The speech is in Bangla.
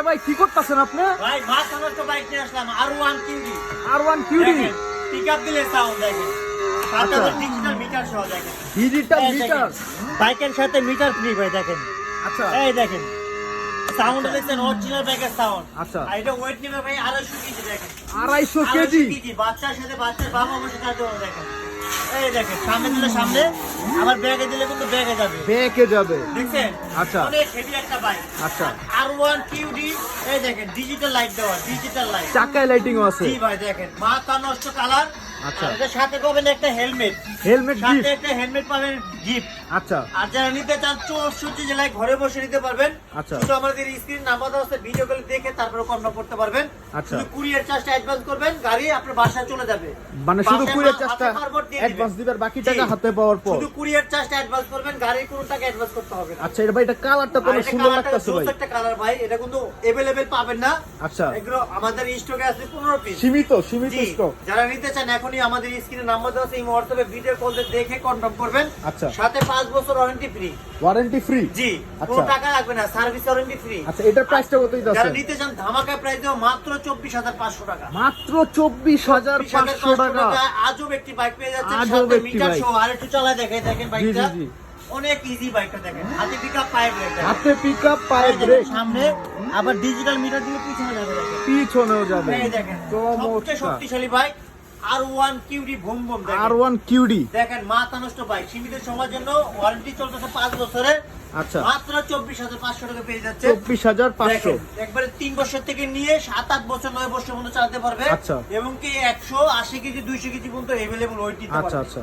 আরে ভাই কি করতেছেন আপনি? ভাই মাছ আমার তো বাইক নিয়ে আসলাম R one QD R one QD pick up দিলে সাউন্ড দেখেন। আচ্ছা। ডিজিটাল মিটার সহ দেখেন। ডিজিটাল মিটার বাইকের সাথে মিটার ফ্রি ভাই দেখেন। আচ্ছা। এই দেখেন সাউন্ড দেখছেন অরিজিনাল ব্যাগের সাউন্ড আচ্ছা। আর এটা ওয়েট নেবে ভাই আড়াইশো কেজি দেখেন। আড়াইশো কেজি? বাচ্চার সাথে বাচ্চার বাবা বসে থাকতে দেখেন। এই দেখেন সামনে দিলে সামনে আবার ব্যাগে দিলে কিন্তু ব্যাগে যাবে। বেঁকে যাবে। দেখছেন? আচ্ছা। অনেক হেভি একটা বাইক আচ্ছা। আর ওয়ান কিউডি এই দেখেন ডিজিটাল লাইট দেওয়া ডিজিটাল লাইট চাকায় লাইটিং আছে। জি ভাই দেখেন মাথা নষ্ট কালার আচ্ছা। সাথে পাবেন একটা হেলমেট। হেলমেট সাথে একটা হেলমেট পাবেন গিফট আচ্ছা। আর যারা নিতে চান চৌষট্টি জেলায় ঘরে বসে নিতে পারবেন। আচ্ছা। শুধু আমাদের স্ক্রিন নাম্বার দেওয়া আছে ভিডিও কলে দেখে তারপরে করতে পারবেন। আচ্ছা। শুধু কুরিয়ার চার্জটা অ্যাডভান্স করবেন গাড়ি আপনার বাসায় চলে যাবে। মানে শুধু মা- চার্জটা দিয়ে দিবেন। বাকি টাকা হাতে পাওয়ার পর। শুধু কুরিয়ার চার্জটা অ্যাডভান্স করবেন গাড়ির কোনো টাকা অ্যাডভান্স করতে হবে না। আচ্ছা এটা ভাই এটা কালারটা কোনো সুন্দর লাগতেছে ভাই। একটা কালার ভাই এটা কিন্তু এভেলেবেল পাবেন না। আচ্ছা। এগুলো আমাদের স্টকে আছে পনেরো পিস সীমিত সীমিত স্টক যারা নিতে চান এখনই আমাদের স্ক্রিনে নাম্বার দেওয়া আছে এই হোয়াটসঅ্যাপে ভিডিও কল দেখে কনফার্ম করবেন। আচ্ছা। সাথে পাঁচ বছর ওয়ারেন্টি ফ্রি ওয়ারেন্টি ফ্রি জি আচ্ছা। কোনো টাকা লাগবে না সার্ভিস ওয়ারেন্টি ফ্রি আচ্ছা এটার প্রাইসটা কতই যারা নিতে চান ধামাকা প্রাইস দেওয়া মাত্র চব্বিশ হাজার পাঁচশো টাকা। মাত্র চব্বিশ হাজার 24,500 পাঁচশো টাকা। আজব একটি বাইক পেয়ে আজব সাথে মিটার। সহ আর একটু দেখে দেখেন বাইকটা অনেক ইজি বাইকটা দেখেন। হাতে পিকআপ পাইপ হাতে পিক আপ পায়ে ব্রেক সামনে আবার ডিজিটাল মিটার দিয়ে পিছনে যাবে পিছনেও যাবে। এই দেখেন সবচেয়ে শক্তিশালী বাইক আর ওয়ান কিউডি ভুম ভুম আর ওয়ান কিউডি দেখেন মাথা নষ্ট বাইক সীমিত সময়ের জন্য ওয়ারেন্টি চলতেছে পাঁচ বছরের আচ্ছা। মাত্র চব্বিশ হাজার পাঁচশো টাকা পেয়ে যাচ্ছে। চব্বিশ হাজার পাঁচশো। একবারে তিন বছর থেকে নিয়ে সাত আট বছর নয় বছর পর্যন্ত চালাতে পারবে। আচ্ছা। এবং কি একশো আশি কেজি দুইশো কেজি পর্যন্ত এভেলেবল দিতে আচ্ছা আচ্ছা।